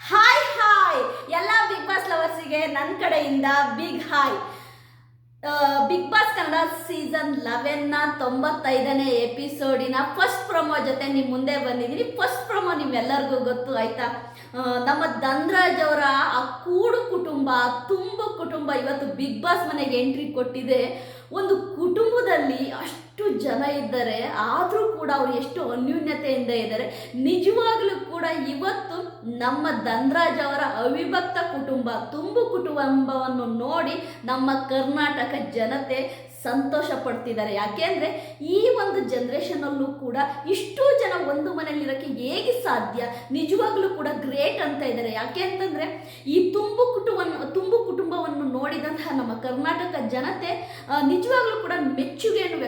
Hi hi ಎಲ್ಲ big boss ಲವರ್ಸಿಗೆ ನನ್ನ ಕಡೆಯಿಂದ big hi Bigg Boss Kannada season ಲೆವೆನ್ನ ತೊಂಬತ್ತೈದನೇ ಎಪಿಸೋಡಿನ ಫಸ್ಟ್ ಪ್ರೊಮೋ ಜೊತೆ ನಿಮ್ಮ ಮುಂದೆ ಬಂದಿದ್ದೀನಿ ಫಸ್ಟ್ ಪ್ರೊಮೋ ನಿಮ್ಮೆಲ್ಲರಿಗೂ ಗೊತ್ತು, ಆಯ್ತಾ? ನಮ್ಮ ಧನ್ರಾಜ್ ಅವರ ಆ ಕೂಡು ಕುಟುಂಬ, ತುಂಬ ಕುಟುಂಬ ಇವತ್ತು ಬಿಗ್ ಬಾಸ್ ಮನೆಗೆ ಎಂಟ್ರಿ ಕೊಟ್ಟಿದೆ. ಒಂದು ಕುಟುಂಬದಲ್ಲಿ ಅಷ್ಟು ಜನ ಇದ್ದಾರೆ, ಆದರೂ ಕೂಡ ಅವರು ಎಷ್ಟು ಅನ್ಯೂನ್ಯತೆಯಿಂದ ಇದ್ದಾರೆ. ನಿಜವಾಗ್ಲೂ ಕೂಡ ಇವತ್ತು ನಮ್ಮ ಧನ್ರಾಜ್ ಅವರ ಅವಿಭಕ್ತ ಕುಟುಂಬ, ತುಂಬು ಕುಟುಂಬವನ್ನು ನೋಡಿ ನಮ್ಮ ಕರ್ನಾಟಕ ಜನತೆ ಸಂತೋಷ ಪಡ್ತಿದ್ದಾರೆ. ಯಾಕೆಂದರೆ ಈ ಒಂದು ಜನ್ರೇಷನಲ್ಲೂ ಕೂಡ ಇಷ್ಟು ಜನ ಒಂದು ಮನೆಯಲ್ಲಿರೋಕ್ಕೆ ಹೇಗೆ ಸಾಧ್ಯ? ನಿಜವಾಗ್ಲೂ ಕೂಡ ಗ್ರೇಟ್ ಅಂತ ಇದ್ದಾರೆ. ಯಾಕೆ ಅಂತಂದರೆ ಈ ತುಂಬು ಕುಟುಂಬವನ್ನು ತುಂಬು ಕುಟುಂಬವನ್ನು ನೋಡಿದಂತಹ ನಮ್ಮ ಕರ್ನಾಟಕ ಜನತೆ ನಿಜವಾಗ್ಲೂ ಕೂಡ ಮೆಚ್ಚುಗೆಯನ್ನು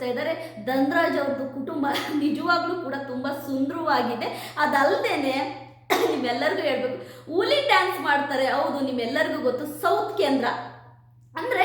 ಇದ್ದಾರೆ. ಧನ್ರಾಜ್ ಅವ್ರದ್ದು ಕುಟುಂಬ ನಿಜವಾಗ್ಲೂ ಕೂಡ ತುಂಬ ಸುಂದರವಾಗಿದೆ. ಅದಲ್ಲದೆ ನಿಮ್ಮೆಲ್ಲರಿಗೂ ಹೇಳ್ಬೇಕು. ಹುಲಿ ಡ್ಯಾನ್ಸ್ ಮಾಡ್ತಾರೆ. ಹೌದು, ನಿಮ್ಮೆಲ್ಲರಿಗೂ ಗೊತ್ತು. ಸೌತ್ ಕೇಂದ್ರ. ಅಂದರೆ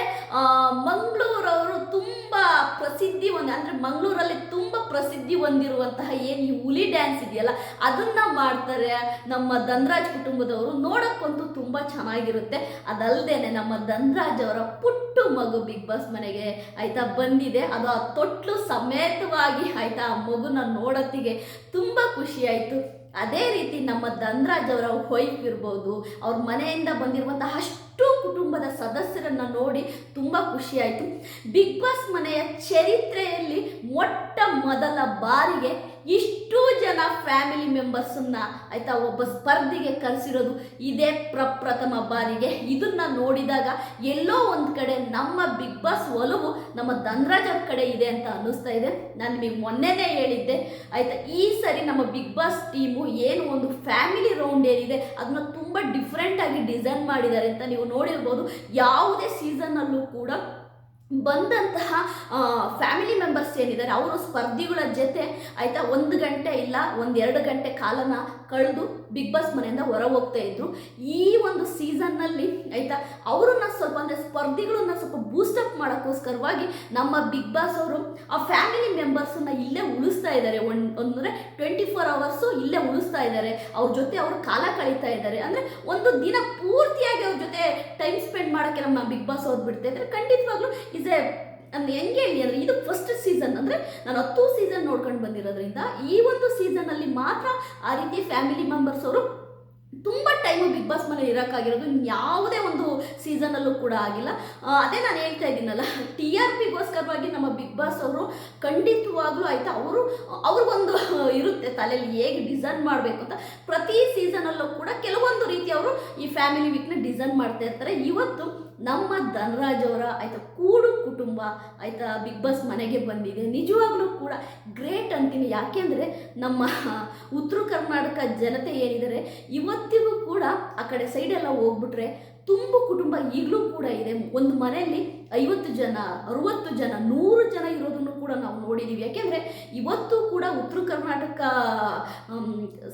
ಮಂಗಳೂರವರು ತುಂಬ ಪ್ರಸಿದ್ಧಿ ಹೊಂದಿ, ಅಂದರೆ ಮಂಗಳೂರಲ್ಲಿ ತುಂಬ ಪ್ರಸಿದ್ಧಿ ಹೊಂದಿರುವಂತಹ ಏನು ಈ ಹುಲಿ ಡ್ಯಾನ್ಸ್ ಇದೆಯಲ್ಲ, ಅದನ್ನು ಮಾಡ್ತಾರೆ ನಮ್ಮ ಧನ್ರಾಜ್ ಕುಟುಂಬದವರು. ನೋಡೋಕ್ಕಂತೂ ತುಂಬ ಚೆನ್ನಾಗಿರುತ್ತೆ. ಅದಲ್ಲದೆ ನಮ್ಮ ಧನ್ರಾಜ್ ಅವರ ಪುಟ್ಟು ಮಗು ಬಿಗ್ ಬಾಸ್ ಮನೆಗೆ ಆಯಿತಾ ಬಂದಿದೆ. ಅದು ಆ ತೊಟ್ಲು ಸಮೇತವಾಗಿ ಆಯಿತಾ ಆ ಮಗುನ ನೋಡೋತ್ತಿಗೆ ತುಂಬ ಖುಷಿ ಆಯಿತು. ಅದೇ ರೀತಿ ನಮ್ಮ ಧನ್ರಾಜ್ ಅವರ ವೈಫ್ ಇರ್ಬೋದು, ಅವ್ರ ಮನೆಯಿಂದ ಬಂದಿರುವಂತಹ ಅಷ್ಟು ಕುಟುಂಬದ ಸದಸ್ಯರನ್ನು ನೋಡಿ ತುಂಬ ಖುಷಿಯಾಯಿತು. ಬಿಗ್ ಬಾಸ್ ಮನೆಯ ಚರಿತ್ರೆಯಲ್ಲಿ ಮೊಟ್ಟ ಮೊದಲ ಬಾರಿಗೆ ಇಷ್ಟು ಜನ ಫ್ಯಾಮಿಲಿ ಮೆಂಬರ್ಸನ್ನ ಆಯ್ತಾ ಒಬ್ಬ ಸ್ಪರ್ಧಿಗೆ ಕರೆಸಿರೋದು ಇದೇ ಪ್ರಪ್ರಥಮ ಬಾರಿಗೆ. ಇದನ್ನ ನೋಡಿದಾಗ ಎಲ್ಲೋ ಒಂದು ಕಡೆ ನಮ್ಮ ಬಿಗ್ ಬಾಸ್ ಒಲವು, ನಮ್ಮ ಧನ್ರಾಜ್ ಕಡೆ ಇದೆ ಅಂತ ಅನ್ನಿಸ್ತಾ ಇದೆ. ನಾನು ನಿಮಗೆ ಮೊನ್ನೆನೇ ಹೇಳಿದ್ದೆ, ಆಯ್ತಾ ಈ ಸರಿ ನಮ್ಮ ಬಿಗ್ ಬಾಸ್ ಟೀಮು ಏನು ಒಂದು ಫ್ಯಾಮಿಲಿ ರೌಂಡ್ ಏನಿದೆ ಅದನ್ನ ತುಂಬ ಡಿಫ್ರೆಂಟ್ ಆಗಿ ಡಿಸೈನ್ ಮಾಡಿದ್ದಾರೆ ಅಂತ ನೀವು ನೋಡಿರ್ಬೋದು. ಯಾವುದೇ ಸೀಸನ್ನಲ್ಲೂ ಕೂಡ ಬಂದಂತಹ ಫ್ಯಾಮಿಲಿ ಮೆಂಬರ್ಸ್ ಏನಿದ್ದಾರೆ, ಅವರು ಸ್ಪರ್ಧಿಗಳ ಜೊತೆ ಆಯಿತಾ ಒಂದು ಗಂಟೆ ಇಲ್ಲ, ಒಂದೆರಡು ಗಂಟೆ ಕಾಲನ ಕಳೆದು ಬಿಗ್ ಬಾಸ್ ಮನೆಯಿಂದ ಹೊರ ಹೋಗ್ತಾ ಇದ್ರು. ಈ ಒಂದು ಸೀಸನ್ನಲ್ಲಿ ಆಯಿತಾ ಅವರನ್ನ ಸ್ವಲ್ಪ ಅಂದರೆ ಸ್ಪರ್ಧಿಗಳನ್ನ ಸ್ವಲ್ಪ ಬೂಸ್ಟಪ್ ಮಾಡೋಕ್ಕೋಸ್ಕರವಾಗಿ ನಮ್ಮ ಬಿಗ್ ಬಾಸ್ ಅವರು ಆ ಫ್ಯಾಮಿಲಿ ಮೆಂಬರ್ಸನ್ನ ಇಲ್ಲೇ ಉಳಿಸ್ತಾ ಇದ್ದಾರೆ. ಒಂದು ಅಂದರೆ ಟ್ವೆಂಟಿ ಫೋರ್ ಅವರ್ಸು ಇಲ್ಲೇ ಉಳಿಸ್ತಾ ಇದ್ದಾರೆ. ಅವ್ರ ಜೊತೆ ಅವರು ಕಾಲ ಕಳೀತಾ ಇದ್ದಾರೆ. ಅಂದರೆ ಒಂದು ದಿನ ಪೂರ್ತಿಯಾಗಿ ಅವ್ರ ಜೊತೆ ಟೈಮ್ ಸ್ಪೆಂಡ್ ಮಾಡೋಕ್ಕೆ ನಮ್ಮ ಬಿಗ್ ಬಾಸ್ ಅವ್ರು ಬಿಡ್ತಾ ಇದ್ದಾರೆ. ಖಂಡಿತವಾಗ್ಲೂ ಇಸ್ ಎ ಅಂದ್ರೆ ಹೆಂಗೆ ಹೇಳಿ ಅಂದರೆ ಇದು ಫಸ್ಟ್ ಸೀಸನ್ ಅಂದರೆ ನಾನು ಹತ್ತು ಸೀಸನ್ ನೋಡ್ಕೊಂಡು ಬಂದಿರೋದ್ರಿಂದ ಈ ಒಂದು ಸೀಸನಲ್ಲಿ ಮಾತ್ರ ಆ ರೀತಿ ಫ್ಯಾಮಿಲಿ ಮೆಂಬರ್ಸ್ ಅವರು ತುಂಬ ಟೈಮು ಬಿಗ್ ಬಾಸ್ ಮನೆ ಇರೋಕ್ಕಾಗಿರೋದು. ಯಾವುದೇ ಒಂದು ಸೀಸನಲ್ಲೂ ಕೂಡ ಆಗಿಲ್ಲ. ಅದೇ ನಾನು ಹೇಳ್ತಾ ಇದ್ದೀನಲ್ಲ ಟಿ ಆರ್ ಪಿಗೋಸ್ಕರವಾಗಿ ನಮ್ಮ ಬಿಗ್ ಬಾಸ್ ಅವರು ಖಂಡಿತವಾಗ್ಲೂ ಆಯಿತಾ, ಅವರು, ಅವ್ರಿಗೊಂದು ಇರುತ್ತೆ ತಲೆಯಲ್ಲಿ ಹೇಗೆ ಡಿಸೈನ್ ಮಾಡಬೇಕು ಅಂತ. ಪ್ರತಿ ಸೀಸನಲ್ಲೂ ಕೂಡ ಕೆಲವೊಂದು ರೀತಿ ಅವರು ಈ ಫ್ಯಾಮಿಲಿ ವೀಕ್ನ ಡಿಸೈನ್ ಮಾಡ್ತಾ ಇರ್ತಾರೆ. ಇವತ್ತು ನಮ್ಮ ಧನರಾಜ್ ಅವರ, ಆಯ್ತಾ ಕೂಡು ಕುಟುಂಬ, ಆಯ್ತಾ ಬಿಗ್ ಬಾಸ್ ಮನೆಗೆ ಬಂದಿದೆ. ನಿಜವಾಗ್ಲೂ ಕೂಡ ಗ್ರೇಟ್ ಅಂತೀನಿ. ಯಾಕೆಂದರೆ ನಮ್ಮ ಉತ್ತರ ಕರ್ನಾಟಕ ಜನತೆ ಏನಿದ್ದಾರೆ, ಇವತ್ತಿಗೂ ಕೂಡ ಆ ಕಡೆ ಸೈಡೆಲ್ಲ ಹೋಗ್ಬಿಟ್ರೆ ತುಂಬು ಕುಟುಂಬ ಈಗಲೂ ಕೂಡ ಇದೆ. ಒಂದು ಮನೆಯಲ್ಲಿ ಐವತ್ತು ಜನ, ಅರುವತ್ತು ಜನ, ನೂರು ಜನ ಇರೋದನ್ನು ಕೂಡ ನಾವು ನೋಡಿದ್ದೀವಿ ಯಾಕೆಂದರೆ ಇವತ್ತು ಕೂಡ ಉತ್ತರ ಕರ್ನಾಟಕ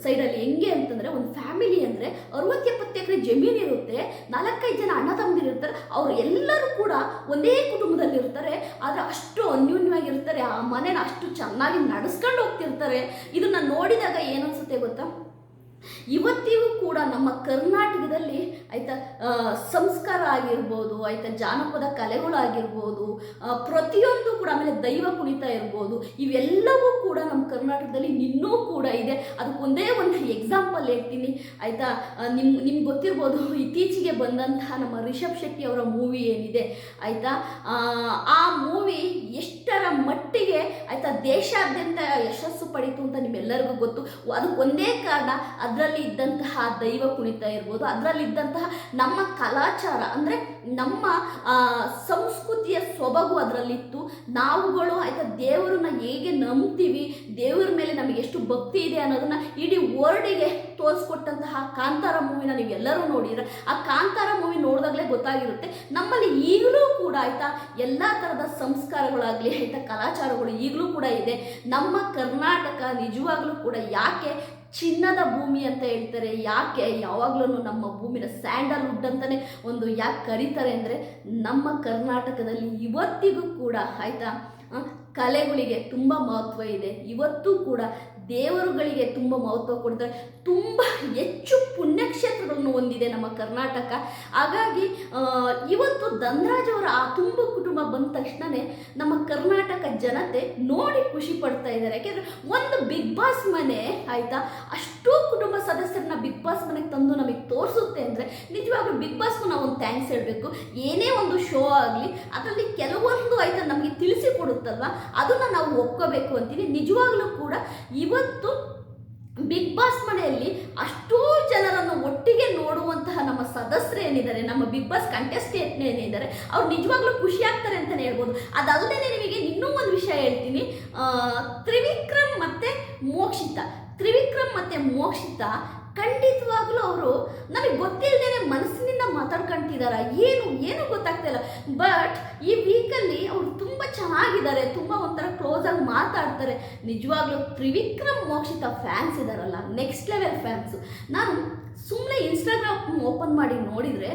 ಸೈಡಲ್ಲಿ ಹೆಂಗೆ ಅಂತಂದರೆ ಒಂದು ಫ್ಯಾಮಿಲಿ ಅಂದರೆ ಅರುವತ್ತು ಎಪ್ಪತ್ತು ಎಕರೆ ಜಮೀನು ಇರುತ್ತೆ, ನಾಲ್ಕೈದು ಜನ ಅಣ್ಣ ತಮ್ಮದಿರ್ತಾರೆ ಅವರು ಎಲ್ಲರೂ ಕೂಡ ಒಂದೇ ಕುಟುಂಬದಲ್ಲಿ ಇರ್ತಾರೆ ಆದರೆ ಅಷ್ಟು ಅನ್ಯೂನ್ಯವಾಗಿರ್ತಾರೆ, ಆ ಮನೇನ ಅಷ್ಟು ಚೆನ್ನಾಗಿ ನಡೆಸ್ಕೊಂಡು ಹೋಗ್ತಿರ್ತಾರೆ. ಇದನ್ನು ನೋಡಿದಾಗ ಏನು ಅನ್ಸುತ್ತೆ ಗೊತ್ತಾ? ಇವತ್ತಿಗೂ ಕೂಡ ನಮ್ಮ ಕರ್ನಾಟಕದಲ್ಲಿ ಆಯ್ತಾ ಸಂಸ್ಕಾರ ಆಗಿರ್ಬೋದು ಆಯಿತಾ ಜಾನಪದ ಕಲೆಗಳಾಗಿರ್ಬೋದು ಆ, ಪ್ರತಿಯೊಂದು ಕೂಡ ಆಮೇಲೆ ದೈವ ಕುಣಿತ ಇರ್ಬೋದು ಇವೆಲ್ಲವೂ ಕೂಡ ನಮ್ಮ ಕರ್ನಾಟಕದಲ್ಲಿ ಇನ್ನೂ ಕೂಡ ಇದೆ. ಅದಕ್ಕೊಂದೇ ಒಂದು ಎಕ್ಸಾಂಪಲ್ ಹೇಳ್ತೀನಿ. ಆಯಿತಾ ನಿಮ್ಮ ನಿಮ್ಗೆ ಗೊತ್ತಿರ್ಬೋದು ಇತ್ತೀಚೆಗೆ ಬಂದಂತಹ ನಮ್ಮ ರಿಷಬ್ ಶೆಟ್ಟಿ ಅವರ ಮೂವಿ ಏನಿದೆ. ಆಯಿತಾ ಆ ಮೂವಿ ಎಷ್ಟರ ಮಟ್ಟಿಗೆ ಆಯಿತಾ ದೇಶಾದ್ಯಂತ ಯಶಸ್ಸು ಪಡೀತು ಅಂತ ನಿಮ್ಮೆಲ್ಲರಿಗೂ ಗೊತ್ತು. ಅದಕ್ಕೊಂದೇ ಕಾರಣ ಅದರಲ್ಲಿ ಇದ್ದಂತಹ ದೈವ ಕುಣಿತ ಇರ್ಬೋದು, ಅದರಲ್ಲಿ ಇದ್ದಂತಹ ನಮ್ಮ ಕಲಾಚಾರ ಅಂದರೆ ನಮ್ಮ ಸಂಸ್ಕೃತಿಯ ಸೊಬಗು ಅದರಲ್ಲಿತ್ತು. ನಾವುಗಳು ಆಯಿತಾ ದೇವರನ್ನ ಹೇಗೆ ನಂಬ್ತೀವಿ, ದೇವರ ಮೇಲೆ ನಮಗೆ ಎಷ್ಟು ಭಕ್ತಿ ಇದೆ ಅನ್ನೋದನ್ನ ಇಡೀ ವರ್ಡಿಗೆ ತೋರಿಸ್ಕೊಟ್ಟಂತಹ ಕಾಂತಾರ ಮೂವಿನ ನೀವೆಲ್ಲರೂ ನೋಡಿದರೆ, ಆ ಕಾಂತಾರ ಮೂವಿ ನೋಡಿದಾಗಲೇ ಗೊತ್ತಾಗಿರುತ್ತೆ. ನಮ್ಮಲ್ಲಿ ಈಗಲೂ ಕೂಡ ಆಯಿತಾ ಎಲ್ಲ ಥರದ ಸಂಸ್ಕಾರಗಳಾಗಲಿ, ಆಯಿತಾ ಕಲಾಚಾರಗಳು ಈಗಲೂ ಕೂಡ ಇದೆ. ನಮ್ಮ ಕರ್ನಾಟಕ ನಿಜವಾಗ್ಲೂ ಕೂಡ ಯಾಕೆ ಚಿನ್ನದ ಭೂಮಿ ಅಂತ ಹೇಳ್ತಾರೆ. ಯಾಕೆ? ಯಾವಾಗಲೂ ನಮ್ಮ ಭೂಮಿನ ಸ್ಯಾಂಡಲ್ವುಡ್ ಅಂತಲೇ ಒಂದು ಯಾಕೆ ಕರೀತಾರೆ ಅಂದರೆ ನಮ್ಮ ಕರ್ನಾಟಕದಲ್ಲಿ ಇವತ್ತಿಗೂ ಕೂಡ, ಆಯಿತಾ? ಕಲೆಗಳಿಗೆ ತುಂಬ ಮಹತ್ವ ಇದೆ. ಇವತ್ತು ಕೂಡ ದೇವರುಗಳಿಗೆ ತುಂಬ ಮಹತ್ವ ಕೊಡ್ತಾರೆ. ತುಂಬ ಹೆಚ್ಚು ಪುಣ್ಯಕ್ಷೇತ್ರ ಪುಣ್ಯಕ್ಷೇತ್ರಗಳನ್ನು ಹೊಂದಿದೆ ನಮ್ಮ ಕರ್ನಾಟಕ. ಹಾಗಾಗಿ ಇವತ್ತು ಧನರಾಜ್ ಅವರ ಆ ತುಂಬ ಕುಟುಂಬ ಬಂದ ತಕ್ಷಣವೇ ನಮ್ಮ ಕರ್ನಾಟಕ ಜನತೆ ನೋಡಿ ಖುಷಿ ಪಡ್ತಾ ಇದ್ದಾರೆ. ಯಾಕೆಂದರೆ ಒಂದು ಬಿಗ್ ಬಾಸ್ ಮನೆ, ಆಯಿತಾ? ಅಷ್ಟು ಕುಟುಂಬ ಸದಸ್ಯರನ್ನ ಬಿಗ್ ಬಾಸ್ ಮನೆಗೆ ತಂದು ನಮಗೆ ತೋರಿಸುತ್ತೆ ಅಂದರೆ ನಿಜವಾಗ್ಲೂ ಬಿಗ್ ಬಾಸ್ಗೂ ನಾವು ಒಂದು ಥ್ಯಾಂಕ್ಸ್ ಹೇಳಬೇಕು. ಏನೇ ಒಂದು ಶೋ ಆಗಲಿ, ಅದರಲ್ಲಿ ಕೆಲವೊಂದು ಆಯಿತಾ ನಮಗೆ ತಿಳಿಸಿ ಕೊಡುತ್ತಲ್ವ? ಅದನ್ನು ನಾವು ಒಪ್ಕೋಬೇಕು ಅಂತೀವಿ. ನಿಜವಾಗ್ಲೂ ಕೂಡ ಇವತ್ತು ಬಿಗ್ ಬಾಸ್ ಮನೆಯಲ್ಲಿ ಅಷ್ಟೋ ಜನರನ್ನು ಒಟ್ಟಿಗೆ ನೋಡುವಂತಹ ನಮ್ಮ ಸದಸ್ಯರು ಏನಿದ್ದಾರೆ, ನಮ್ಮ ಬಿಗ್ ಬಾಸ್ ಕಂಟೆಸ್ಟೆಂಟ್ ಏನಿದ್ದಾರೆ, ಅವ್ರು ನಿಜವಾಗ್ಲೂ ಖುಷಿ ಆಗ್ತಾರೆ ಅಂತಲೇ ಹೇಳ್ಬೋದು. ಅದಲ್ಲದೆ ನಿಮಗೆ ಇನ್ನೂ ಒಂದು ವಿಷಯ ಹೇಳ್ತೀನಿ. ತ್ರಿವಿಕ್ರಮ್ ಮತ್ತು ಮೋಕ್ಷಿತ. ತ್ರಿವಿಕ್ರಮ್ ಮತ್ತು ಮೋಕ್ಷಿತ ಖಂಡಿತವಾಗ್ಲೂ ಅವರು ನನಗೆ ಗೊತ್ತಿಲ್ಲದೇನೆ ಮನಸ್ಸಿನಿಂದ ಮಾತಾಡ್ಕೊಂತಿದಾರ. ಏನು ಏನು ಗೊತ್ತಾಗ್ತಾ ಇಲ್ಲ. ಬಟ್ ಈ ವೀಕಲ್ಲಿ ಅವರು ತುಂಬ ಚೆನ್ನಾಗಿದ್ದಾರೆ. ತುಂಬ ಒಂಥರ ಕ್ಲೋಸ್ ಆಗಿ ಮಾತಾಡ್ತಾರೆ. ನಿಜವಾಗ್ಲೂ ತ್ರಿವಿಕ್ರಮ್ ಮೋಕ್ಷಿತ ಫ್ಯಾನ್ಸ್ ಇದ್ದಾರಲ್ಲ ನೆಕ್ಸ್ಟ್ ಲೆವೆಲ್ ಫ್ಯಾನ್ಸ್ ನಾನು ಸುಮ್ಮನೆ ಇನ್ಸ್ಟಾಗ್ರಾಮ್ ಓಪನ್ ಮಾಡಿ ನೋಡಿದರೆ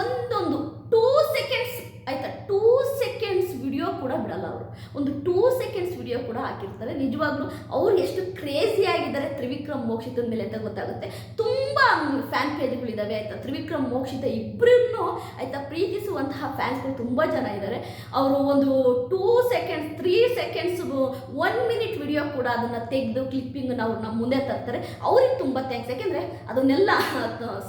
ಒಂದೊಂದು ಟೂ ಸೆಕೆಂಡ್ಸ್ ಆಯ್ತಾ ಟೂ ಸೆಕೆಂಡ್ಸ್ ವಿಡಿಯೋ ಕೂಡ ಬಿಡಲ್ಲ ಅವರು. ಒಂದು ಟೂ ಸೆಕೆಂಡ್ಸ್ ವಿಡಿಯೋ ಕೂಡ ಹಾಕಿರ್ತಾರೆ. ನಿಜವಾಗ್ಲೂ ಅವ್ರು ಎಷ್ಟು ಕ್ರೇಜಿ ಆಗಿದ್ದಾರೆ ತ್ರಿವಿಕ್ರಮ್ ಮೋಕ್ಷಿತದ ಮೇಲೆ ಅಂತ ಗೊತ್ತಾಗುತ್ತೆ. ತುಂಬ ಫ್ಯಾನ್ ಪೇಜ್ಗಳಿದ್ದಾವೆ ಆಯಿತಾ. ತ್ರಿವಿಕ್ರಮ್, ಮೋಕ್ಷಿತ ಇಬ್ಬರನ್ನು ಆಯಿತಾ ಪ್ರೀತಿಸುವಂತಹ ಫ್ಯಾನ್ಸ್ಗಳು ತುಂಬ ಜನ ಇದ್ದಾರೆ ಅವರು ಒಂದು two seconds three seconds one minute video ಕೂಡ ಅದನ್ನು ತೆಗೆದು ಕ್ಲಿಪ್ಪಿಂಗ್ ಅವ್ರು ನಮ್ಮ ಮುಂದೆ ತರ್ತಾರೆ. ಅವ್ರಿಗೆ ತುಂಬ ಥ್ಯಾಂಕ್ಸ್ ಯಾಕೆಂದರೆ ಅದನ್ನೆಲ್ಲ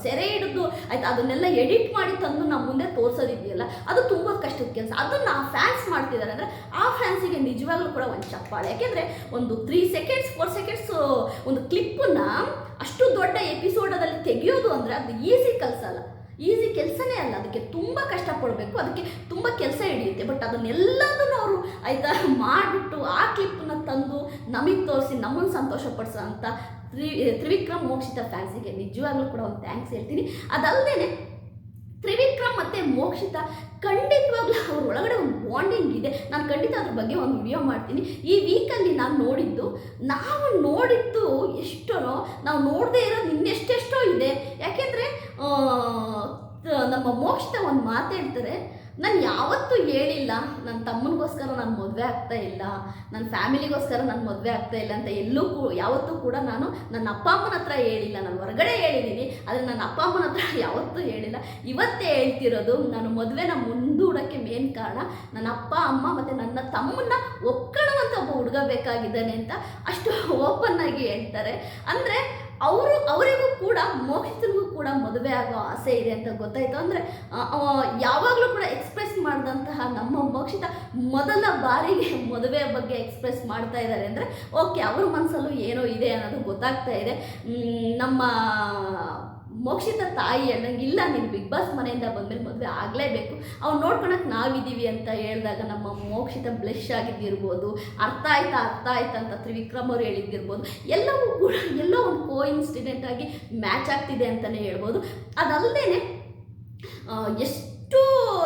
ಸೆರೆ ಹಿಡಿದು ಆಯ್ತಾ ಅದನ್ನೆಲ್ಲ ಎಡಿಟ್ ಮಾಡಿ ತಂದು ನಮ್ಮ ಮುಂದೆ ತೋರಿಸೋದಿದೆಯಲ್ಲ, ಅದು ತುಂಬ ಕಷ್ಟದ ಕೆಲಸ. ಅದನ್ನು ಫ್ಯಾನ್ಸ್ ಮಾಡ್ತಿದ್ದಾರೆ ಅಂದರೆ ಆ ಫ್ಯಾನ್ಸಿಗೆ ನಿಜವಾಗ್ಲೂ ಕೂಡ ಒಂದು ಚಪ್ಪಾಳೆ. ಯಾಕೆಂದರೆ ಒಂದು ತ್ರೀ ಸೆಕೆಂಡ್ಸ್ ಫೋರ್ ಸೆಕೆಂಡ್ಸ್ ಒಂದು ಕ್ಲಿಪ್ಪನ್ನ ಅಷ್ಟು ದೊಡ್ಡ ಎಪಿಸೋಡದಲ್ಲಿ ತೆಗೆಯೋದು ಅಂದರೆ ಅದು ಈಸಿ ಅಲ್ಲ. ಈಸಿ ಕೆಲಸನೇ ಅಲ್ಲ. ಅದಕ್ಕೆ ತುಂಬ ಕಷ್ಟಪಡಬೇಕು. ಅದಕ್ಕೆ ತುಂಬ ಕೆಲಸ ಹಿಡಿಯುತ್ತೆ. ಬಟ್ ಅದನ್ನೆಲ್ಲದನ್ನು ಅವರು ಆಯ್ತಾ ಮಾಡಿಬಿಟ್ಟು ಆ ಕ್ಲಿಪ್ಪನ್ನ ತಂದು ನಮಗೆ ತೋರಿಸಿ, ನಮ್ಮನ್ನು ಸಂತೋಷಪಡಿಸೋ ಅಂತ ತ್ರಿ, ತ್ರಿವಿಕ್ರಮ್ ಮೋಕ್ಷಿತ ಫ್ಯಾನ್ಸಿಗೆ ನಿಜವಾಗ್ಲೂ ಕೂಡ ಒಂದು ಥ್ಯಾಂಕ್ಸ್ ಹೇಳ್ತೀನಿ. ಅದಲ್ಲದೆ ತ್ರಿವಿಕ್ರಮ್ ಮತ್ತು ಮೋಕ್ಷಿತ ಖಂಡಿತವಾಗ್ಲೂ ಅವ್ರ ಒಳಗಡೆ ಒಂದು ಬಾಂಡಿಂಗ್ ಇದೆ. ನಾನು ಖಂಡಿತ ಅದ್ರ ಬಗ್ಗೆ ಒಂದು ವಿಡಿಯೋ ಮಾಡ್ತೀನಿ. ಈ ವೀಕಲ್ಲಿ ನಾನು ನೋಡಿದ್ದು, ನಾವು ನೋಡಿದ್ದು ಎಷ್ಟೋ ನಾವು ನೋಡದೇ ಇರೋದು ಇನ್ನೆಷ್ಟೆಷ್ಟೋ ಇದೆ. ಯಾಕೆಂದರೆ ನಮ್ಮ ಮೋಕ್ಷಿತ ಒಂದು ಮಾತು ಹೇಳ್ತಾರೆ. ನಾನು ಯಾವತ್ತೂ ಹೇಳಿಲ್ಲ ನನ್ನ ತಮ್ಮನಿಗೋಸ್ಕರ ನಾನು ಮದುವೆ ಆಗ್ತಾ ಇಲ್ಲ ನನ್ನ ಫ್ಯಾಮಿಲಿಗೋಸ್ಕರ ನಾನು ಮದುವೆ ಆಗ್ತಾ ಇಲ್ಲ ಅಂತ ಎಲ್ಲೂ ಕೂ, ಯಾವತ್ತೂ ಕೂಡ ನಾನು ನನ್ನ ಅಪ್ಪ ಅಮ್ಮನ ಹತ್ರ ಹೇಳಿಲ್ಲ, ನಾನು ಹೊರಗಡೆ ಹೇಳಿದ್ದೀನಿ ಆದರೆ ನನ್ನ ಅಪ್ಪ ಅಮ್ಮನ ಹತ್ರ ಯಾವತ್ತೂ ಹೇಳಿಲ್ಲ. ಇವತ್ತೇ ಹೇಳ್ತಿರೋದು, ನಾನು ಮದುವೆನ ಮುಂದೂಡೋಕ್ಕೆ ಮೇನ್ ಕಾರಣ ನನ್ನ ಅಪ್ಪ, ಅಮ್ಮ ಮತ್ತು ನನ್ನ ತಮ್ಮನ್ನ ಒಕ್ಕಳುವಂಥ ಒಬ್ಬ ಹುಡುಗ ಬೇಕಾಗಿದ್ದಾನೆ ಅಂತ ಅಷ್ಟು ಓಪನ್ ಆಗಿ ಹೇಳ್ತಾರೆ. ಅಂದರೆ ಅವರು, ಅವರಿಗೂ ಕೂಡ ಮೋಕ್ಷಿತನಿಗೂ ಕೂಡ ಮದುವೆ ಆಗೋ ಆಸೆ ಇದೆ ಅಂತ ಗೊತ್ತಾಯ್ತು. ಅಂದರೆ ಯಾವಾಗಲೂ ಕೂಡ ಎಕ್ಸ್ಪ್ರೆಸ್ ಮಾಡಿದಂತಹ ನಮ್ಮ ಮೋಕ್ಷಿತ ಮೊದಲ ಬಾರಿಗೆ ಮದುವೆ ಬಗ್ಗೆ ಎಕ್ಸ್ಪ್ರೆಸ್ ಮಾಡ್ತಾ ಇದ್ದಾರೆ. ಅಂದರೆ ಓಕೆ ಅವ್ರ ಮನಸ್ಸಲ್ಲೂ ಏನೋ ಇದೆ ಅನ್ನೋದು ಗೊತ್ತಾಗ್ತಾ ಇದೆ. ನಮ್ಮ ಮೋಕ್ಷಿತ ತಾಯಿ ಅನ್ನಂಗೆ ಇಲ್ಲ, ನೀನು ಬಿಗ್ ಬಾಸ್ ಮನೆಯಿಂದ ಬಂದಮೇಲೆ ಮದುವೆ ಆಗಲೇಬೇಕು. ಅವ್ನು ನೋಡ್ಕೊಳಕ್ಕೆ ನಾವಿದ್ದೀವಿ ಅಂತ ಹೇಳಿದಾಗ ನಮ್ಮ ಮೋಕ್ಷಿತ ಬ್ಲೆಶ್ ಆಗಿದ್ದಿರ್ಬೋದು, ಅರ್ಥ ಆಯ್ತಾ ಅರ್ಥ ಆಯ್ತಾ ಅಂತ ತ್ರಿವಿಕ್ರಮ್ ಅವರು ಹೇಳಿದ್ದಿರ್ಬೋದು, ಎಲ್ಲವೂ ಕೂಡ ಎಲ್ಲೋ ಒಂದು ಕೋ ಇನ್ಸಿಡೆಂಟ್ ಆಗಿ ಮ್ಯಾಚ್ ಆಗ್ತಿದೆ ಅಂತಲೇ ಹೇಳ್ಬೋದು. ಅದಲ್ಲದೆ ಎಷ್ಟು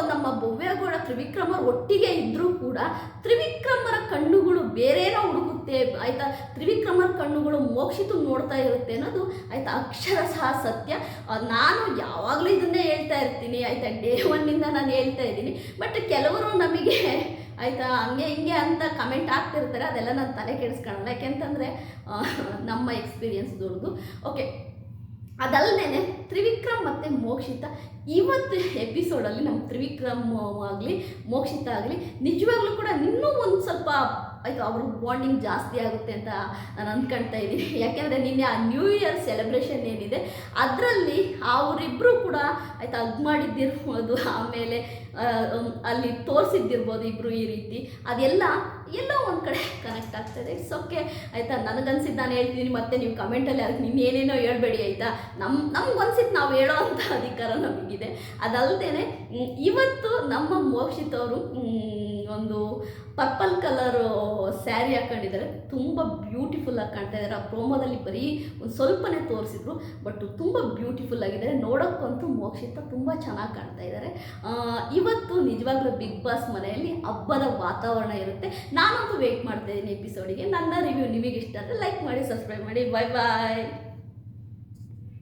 ನಮ್ಮ ಭವ್ಯಗೌಡ ತ್ರಿವಿಕ್ರಮ ಒಟ್ಟಿಗೆ ಇದ್ದರೂ ಕೂಡ ತ್ರಿವಿಕ್ರಮರ ಕಣ್ಣುಗಳು ಬೇರೇನೋ ಹುಡುಕುತ್ತೆ. ಆಯಿತಾ? ತ್ರಿವಿಕ್ರಮರ ಕಣ್ಣುಗಳು ಮೋಕ್ಷಿತು ನೋಡ್ತಾ ಇರುತ್ತೆ ಅನ್ನೋದು ಅಕ್ಷರ ಸಹ ಸತ್ಯ. ನಾನು ಯಾವಾಗಲೂ ಇದನ್ನೇ ಹೇಳ್ತಾ ಇರ್ತೀನಿ. ಆಯಿತಾ, ಡೇ ಒನ್ನಿಂದ ನಾನು ಹೇಳ್ತಾ ಇದ್ದೀನಿ. ಬಟ್ ಕೆಲವರು ನಮಗೆ ಆಯಿತಾ ಹಂಗೆ ಹಿಂಗೆ ಅಂತ ಕಮೆಂಟ್ ಆಗ್ತಿರ್ತಾರೆ ಅದೆಲ್ಲ ನಾನು ತಲೆ ಕೆಡಿಸ್ಕೊಳ್ಳಲ್ಲ ಯಾಕೆಂತಂದರೆ ನಮ್ಮ ಎಕ್ಸ್ಪೀರಿಯನ್ಸ್ ದೊಡ್ಡದು. ಓಕೆ. ಅದಲ್ಲದೆ ತ್ರಿವಿಕ್ರಮ್ ಮತ್ತು ಮೋಕ್ಷಿತ ಇವತ್ತು ಎಪಿಸೋಡಲ್ಲಿ ನಮ್ಮ ತ್ರಿವಿಕ್ರಮ್ ಆಗಲಿ, ಮೋಕ್ಷಿತ ಆಗಲಿ ನಿಜವಾಗ್ಲೂ ಕೂಡ ಇನ್ನೂ ಒಂದು ಸ್ವಲ್ಪ ಆಯ್ತು, ಅವ್ರ ಬಾಂಡಿಂಗ್ ಜಾಸ್ತಿ ಆಗುತ್ತೆ ಅಂತ ನಾನು ಅಂದ್ಕೊಳ್ತಾ ಇದ್ದೀನಿ. ಯಾಕೆಂದರೆ ನಿನ್ನೆ ಆ ನ್ಯೂ ಇಯರ್ ಸೆಲೆಬ್ರೇಷನ್ ಏನಿದೆ, ಅದರಲ್ಲಿ ಅವರಿಬ್ಬರು ಕೂಡ ಆಯ್ತು ಅದು ಮಾಡಿದ್ದಿರ್ಬೋದು. ಆಮೇಲೆ ಅಲ್ಲಿ ತೋರಿಸಿದ್ದಿರ್ಬೋದು ಇಬ್ಬರು ಈ ರೀತಿ. ಅದೆಲ್ಲ, ಎಲ್ಲೋ ಒಂದು ಕಡೆ ಕನೆಕ್ಟ್ ಆಗ್ತದೆ. ಇಟ್ಸ್ ಓಕೆ ಆಯಿತಾ ನನಗನ್ಸಿದ್ದು ನಾನು ಹೇಳ್ತೀನಿ, ಮತ್ತೆ ನೀವು ಕಮೆಂಟಲ್ಲಿ ಅದಕ್ಕೆ ನೀನು ಏನೇನೋ ಹೇಳ್ಬೇಡಿ, ಆಯಿತಾ? ನಮ್ಮ ನಮ್ಗೆ ಅನ್ಸಿದ್ದು ನಾವು ಹೇಳೋ ಅಂಥ ಅಧಿಕಾರ ನಮಗಿದೆ. ಅದಲ್ಲದೆ ಇವತ್ತು ನಮ್ಮ ಮೋಕ್ಷಿತ್ ಒಂದು ಪರ್ಪಲ್ ಕಲರ್ ಸ್ಯಾರಿ ಹಾಕೊಂಡಿದ್ದಾರೆ. ತುಂಬ ಬ್ಯೂಟಿಫುಲ್ ಆಗಿ ಕಾಣ್ತಾ ಇದ್ದಾರೆ. ಆ ಪ್ರೋಮೋದಲ್ಲಿ ಬರೀ ಒಂದು ಸ್ವಲ್ಪನೇ ತೋರಿಸಿದ್ರು ಬಟ್ ತುಂಬ ಬ್ಯೂಟಿಫುಲ್ ಆಗಿದ್ದಾರೆ ನೋಡೋಕ್ಕಂತೂ ಮೋಕ್ಷಿತ, ತುಂಬ ಚೆನ್ನಾಗಿ ಕಾಣ್ತಾ ಇದ್ದಾರೆ. ಇವತ್ತು ನಿಜವಾಗ್ಲೂ ಬಿಗ್ ಬಾಸ್ ಮನೆಯಲ್ಲಿ ಹಬ್ಬದ ವಾತಾವರಣ ಇರುತ್ತೆ. ನಾನಂತೂ ವೆಯ್ಟ್ ಮಾಡ್ತಾ ಇದ್ದೀನಿ ಎಪಿಸೋಡಿಗೆ ನನ್ನ ರಿವ್ಯೂ ನಿಮಗೆ ಇಷ್ಟ ಆದರೆ ಲೈಕ್ ಮಾಡಿ ಸಬ್ಸ್ಕ್ರೈಬ್ ಮಾಡಿ. ಬಾಯ್ ಬಾಯ್